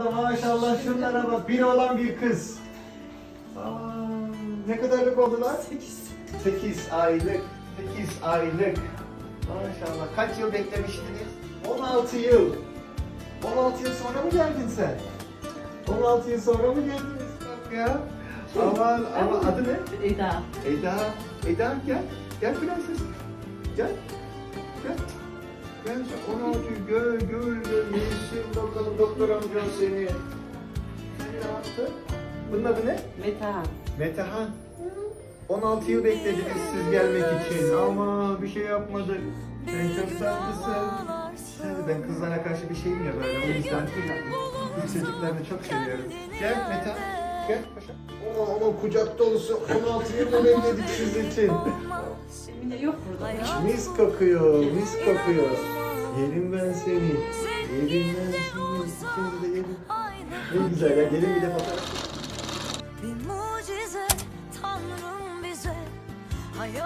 Maşallah şunlara bak. Bir olan bir kız. Aa, ne kadarlık oldular? 8. 8 aylık. 8 aylık. Maşallah. Kaç yıl beklemiştiniz? 16 yıl. 16 yıl sonra mı geldin sen? 16 yıl sonra mı geldiniz? Bak ya. Aman ama adı ne? Eda. Eda. Eda gel. Gel prenses. Gel. Gel. Gel sen 16 yıl gör gör doktor amcan seni. Ne yaptı? Bunun adı ne? Metehan. Metehan. 16 yıl beklediniz siz gelmek için ama bir şey yapmadık. Sen çok tatlısın. Ben kızlara karşı bir şeyim ya böyle o yüzden bu çocuklarını çok seviyorum. Gel Metehan. Gel paşa. Oo, ama kucak dolusu 16 yıl bekledik siz için. Emine yok burada. Mis kokuyor, mis kokuyor. Yerim ben seni. Yerim ben seni. Ne güzel ya. Gelin bir de fotoğraf. Bir mucize Tanrım bize hayat